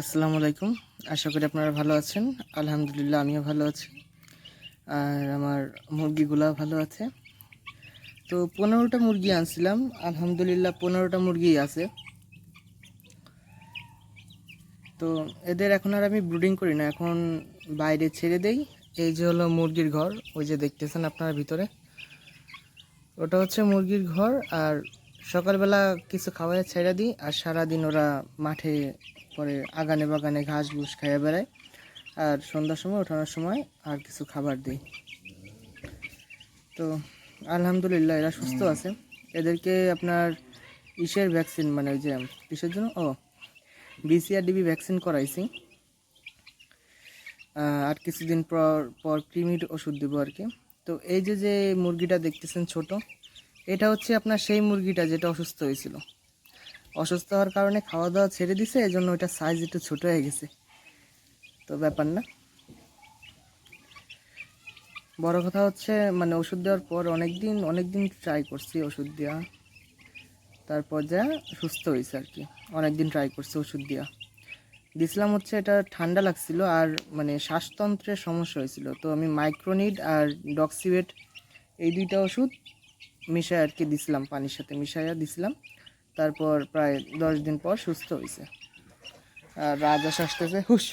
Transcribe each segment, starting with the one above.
আসসালামু আলাইকুম। আশা করি আপনারা ভালো আছেন। আলহামদুলিল্লাহ, আমিও ভালো আছি। আর আমার মুরগিগুলো ভালো আছে। তো পনেরোটা মুরগি আনছিলাম। আলহামদুলিল্লাহ পনেরোটা মুরগি আছে। তো এদের এখন আর আমি ব্রুডিং করি না। এখন বাইরে ছেড়ে দেই। এই যে হলো মুরগির ঘর, ওই যে দেখতেছেন আপনারা ভিতরে। ওটা হচ্ছে মুরগির ঘর। আর সকালবেলা কিছু খাওয়াই ছেড়ে দিই। আর সারাদিন ওরা মাঠে পরে আগানে বাগানে ঘাস ঘুষ খাইয়ে বেড়ায় আর সন্ধ্যার সময় ওঠানোর সময় আর কিছু খাবার দিই। তো আলহামদুলিল্লাহ এরা সুস্থ আছে। এদেরকে আপনার ইসের ভ্যাকসিন মানে ওই যে কিসের জন্য? ও বিসিআর ডিবি ভ্যাকসিন করাইছি। আর কিছুদিন পর পর কৃমির ওষুধ দেবো আর কি। তো এই যে যে মুরগিটা দেখতেছেন ছোট এটা হচ্ছে আপনার সেই মুরগিটা যেটা অসুস্থ হয়েছিল। অসুস্থ হওয়ার কারণে খাওয়া দাওয়া ছেড়ে দিছে এই জন্য ওইটা সাইজ একটু ছোটো হয়ে গেছে। তো ব্যাপার না। বড় কথা হচ্ছে মানে ওষুধ দেওয়ার পর অনেক দিন অনেক দিন ট্রাই করছি ওষুধ দেওয়া তারপর যা সুস্থ হয়েছে আর কি। অনেক দিন ট্রাই করছি ওষুধ দেওয়া দিছিলাম হচ্ছে এটা ঠান্ডা লাগছিল আর মানে শ্বাসতন্ত্রের সমস্যা হয়েছিল। তো আমি মাইক্রোনিড আর ডক্সিওয়েট এই দুইটা ওষুধ মিশায় আর কি দিছিলাম, পানির সাথে মিশাইয়া দিছিলাম। তারপর প্রায় দশ দিন পর সুস্থ হয়েছে আর রাজাস আসতেছে হুস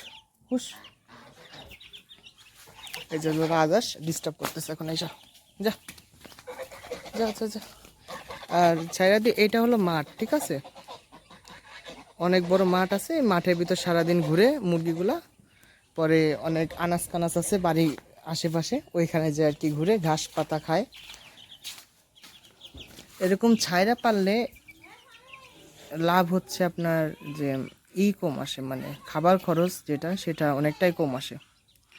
হুস এই যে হলো রাজাস ডিস্টার্ব করতেছে এখন এইসা যা যা যা যা আর ছাইরা দি এটা হলো মাঠ, ঠিক আছে? অনেক বড় মাঠ আছে মাঠের ভিতর সারাদিন ঘুরে মুরগিগুলা, পরে অনেক আনাজ কানাজ আছে বাড়ি আশেপাশে, ওইখানে যে আর কি ঘুরে ঘাস পাতা খায়। এরকম ছাইরা পারলে লাভ হচ্ছে আপনার যে ই কম আসে মানে খাবার খরচ যেটা, সেটা অনেকটাই কম আসে।